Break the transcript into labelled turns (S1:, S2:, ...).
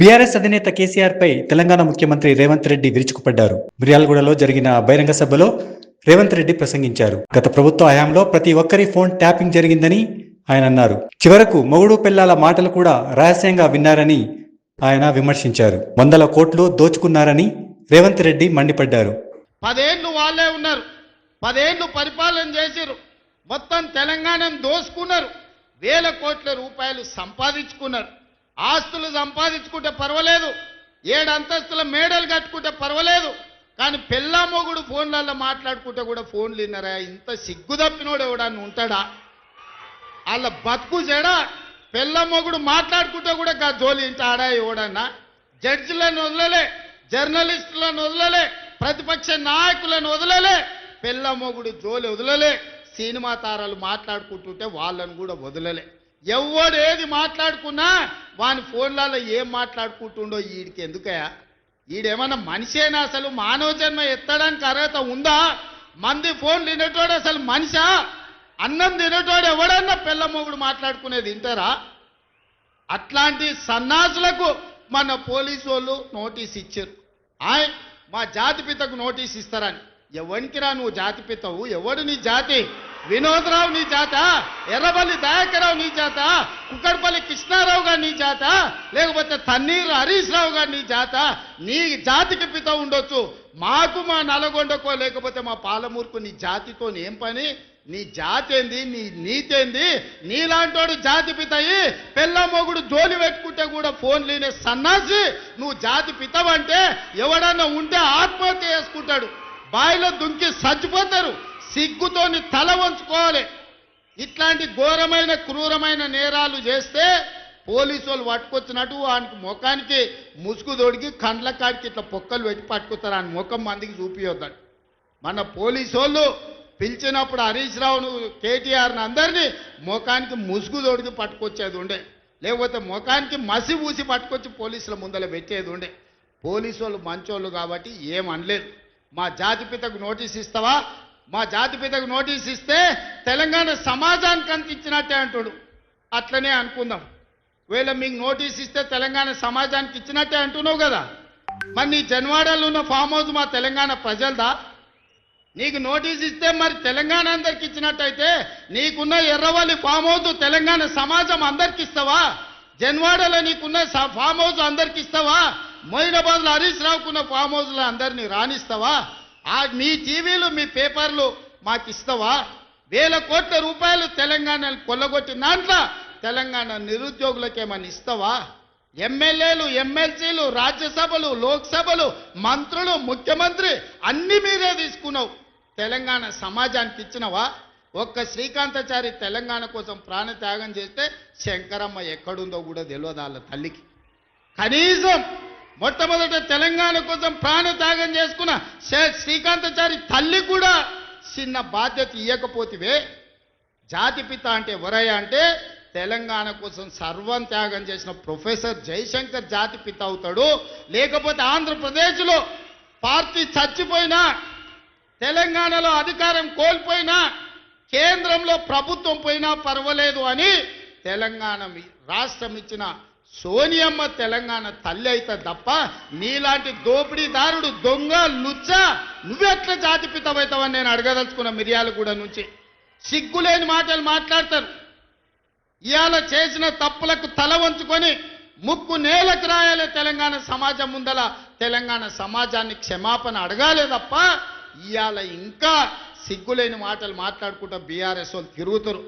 S1: BRS అధినేత కేసీఆర్ పై తెలంగాణ ముఖ్యమంత్రి రేవంత్ రెడ్డి విరుచుకుపడ్డారు. మిర్యాలగూడలో జరిగిన బహిరంగ సభలో రేవంత్ రెడ్డి ప్రసంగించారు. గత ప్రభుత్వ హయాంలో ప్రతి ఒక్కరి ఫోన్ ట్యాపింగ్ జరిగిందని ఆయన అన్నారు. చివరకు మొగుడు పిల్లల మాటలు కూడా రహస్యంగా విన్నారని ఆయన విమర్శించారు. వందల కోట్లు దోచుకున్నారని రేవంత్ రెడ్డి మండిపడ్డారు.
S2: పదేళ్ళు వాళ్ళే ఉన్నారు. పదేళ్ళు పరిపాలన చేశారు మొత్తం తెలంగాణను దోసుకున్నారు వేల కోట్ల రూపాయలు సంపాదించుకున్నారు. ఆస్తులు సంపాదించుకుంటే పర్వాలేదు. ఏడు అంతస్తుల మేడలు కట్టుకుంటే పర్వాలేదు. కానీ పెళ్ళామోగుడు ఫోన్లలో మాట్లాడుకుంటే కూడా ఫోన్లు విన్నారా? ఇంత సిగ్గు తప్పినోడు ఎవడన్నా ఉంటాడా? వాళ్ళ బతుకు జడ. పెళ్ళమ్మగుడు మాట్లాడుకుంటే కూడా గా జోలి ఆడా ఎవడన్నా? జడ్జిలను వదలలే జర్నలిస్టులను వదలలే ప్రతిపక్ష నాయకులను వదలలే. పెళ్ళమ్మగుడు జోలి వదలలే. సినిమా తారాలు మాట్లాడుకుంటుంటే వాళ్ళను కూడా వదలలే. ఎవడు ఏది మాట్లాడుకున్నా వాని ఫోన్లలో ఏం మాట్లాడుకుంటుండో వీడికి ఎందుకయా వీడేమన్నా మనిషేనా అసలు? మానవ జన్మ ఎత్తడానికి అర్హత ఉందా? మంది ఫోన్ తినేటోడు అసలు మనిషా? అన్నం తినేటోడు ఎవడన్నా పిల్ల మొగుడు మాట్లాడుకునేది వింటారా అట్లాంటి సన్నాసులకు మన పోలీసు వాళ్ళు నోటీస్ ఇచ్చారు. ఆయ్ మా జాతిపితకు నోటీస్ ఇస్తారని. ఎవరికి రా నువ్వు జాతిపితవు ఎవడు నీ జాతి? వినోదరావు నీ చేత ఎర్రబల్లి దయాకరావు నీ చేత కుక్కడపల్లి కృష్ణారావు గారు నీ చేత లేకపోతే తన్నీరు హరీష్ రావు గారు నీ చేత నీ జాతికి పిత ఉండొచ్చు. మాకు మా నల్గొండకో లేకపోతే మా పాలమూరుకు నీ జాతితో ఏం పని? నీ జాతి ఏంది? నీ నీతి ఏంది? నీలాంటోడు జాతి పితయి పెళ్ళ మొగుడు జోలి పెట్టుకుంటే కూడా ఫోన్ లేని సన్నాసి నువ్వు జాతి పితవంటే ఎవడన్నా ఉంటే ఆత్మహత్య చేసుకుంటాడు. బాయిలో దుంకి చచ్చిపోతారు సిగ్గుతోని తల వంచుకోవాలి. ఇట్లాంటి ఘోరమైన క్రూరమైన నేరాలు చేస్తే పోలీసు వాళ్ళు పట్టుకొచ్చినట్టు వానికి ముఖానికి ముసుగు తొడిగి కండ్ల కాడికి ఇట్లా పొక్కలు పెట్టి పట్టుకొస్తారు. ఆయన ముఖం మందికి చూపియొద్దాడు మన పోలీసు వాళ్ళు పిలిచినప్పుడు హరీష్ రావును కేటీఆర్ని అందరినీ ముఖానికి ముసుగు తొడిగి పట్టుకొచ్చేది ఉండే. లేకపోతే ముఖానికి మసి పూసి పట్టుకొచ్చి పోలీసుల ముందర పెట్టేది ఉండే. పోలీసు వాళ్ళు మంచోళ్ళు కాబట్టి ఏమనలేదు మా జాతిపితకు నోటీస్ ఇస్తావా? మా జాతిపితకు నోటీస్ ఇస్తే తెలంగాణ సమాజానికి అంత ఇచ్చినట్టే అంటాడు. అట్లనే అనుకుందాం. వీళ్ళ మీకు నోటీస్ ఇస్తే తెలంగాణ సమాజానికి ఇచ్చినట్టే అంటున్నావు కదా. మరి నీ జన్వాడలో ఉన్న ఫామ్ హౌస్ మా తెలంగాణ ప్రజలదా? నీకు నోటీస్ ఇస్తే మరి తెలంగాణ అందరికి ఇచ్చినట్టయితే నీకున్న ఎర్రవల్లి ఫామ్ హౌస్ తెలంగాణ సమాజం అందరికి ఇస్తావా? జన్వాడలో నీకున్న స- ఫామ్ హౌస్ అందరికి ఇస్తావా? మొయినాబాద్లో హరీష్ రావుకున్న ఫామ్ హౌస్లో అందరినీ రాణిస్తావా? ఆ మీ టీవీలు మీ పేపర్లు మాకు ఇస్తావా వేల కోట్ల రూపాయలు తెలంగాణను కొల్లగొట్టిన దాంట్లో తెలంగాణ నిరుద్యోగులకేమని ఇస్తావా? ఎమ్మెల్యేలు ఎమ్మెల్సీలు రాజ్యసభలు లోక్సభలు మంత్రులు ముఖ్యమంత్రి అన్ని మీరే తీసుకున్నావు. తెలంగాణ సమాజానికి ఇచ్చినవా? ఒక్క శ్రీకాంతాచారి తెలంగాణ కోసం ప్రాణత్యాగం చేస్తే శంకరమ్మ ఎక్కడుందో కూడా తెలియదు వాళ్ళ తల్లికి. కనీసం మొట్టమొదట తెలంగాణ కోసం ప్రాణత్యాగం చేసుకున్న శే- శ్రీకాంతాచారి తల్లి కూడా చిన్న బాధ్యత ఇవ్వకపోతివే జాతిపిత అంటే ఎవరయ్యా అంటే తెలంగాణ కోసం సర్వం త్యాగం చేసిన ప్రొఫెసర్ జయశంకర్ జాతిపిత అవుతాడు. లేకపోతే ఆంధ్రప్రదేశ్లో పార్టీ చచ్చిపోయినా తెలంగాణలో అధికారం కోల్పోయినా కేంద్రంలో ప్రభుత్వం పోయినా పర్వాలేదు అని తెలంగాణ రాష్ట్రం ఇచ్చిన సోనియమ్మ తెలంగాణ తల్లి అయితే తప్ప నీలాంటి దోపిడీదారుడు దొంగ లుచ్చ నువ్వెట్లా జాతిపితమవుతావని నేను అడగదలుచుకున్న మిర్యాలగూడ నుంచి. సిగ్గులేని మాటలు మాట్లాడతారు. ఇవాళ చేసిన తప్పులకు తల వంచుకొని ముక్కు నేలకు రాయాలి తెలంగాణ సమాజం ముందల. తెలంగాణ సమాజాన్ని క్షమాపణ అడగాలి తప్ప ఇవాళ ఇంకా సిగ్గులేని మాటలు మాట్లాడుకుంటూ బీఆర్ఎస్ వాళ్ళు తిరుగుతారు.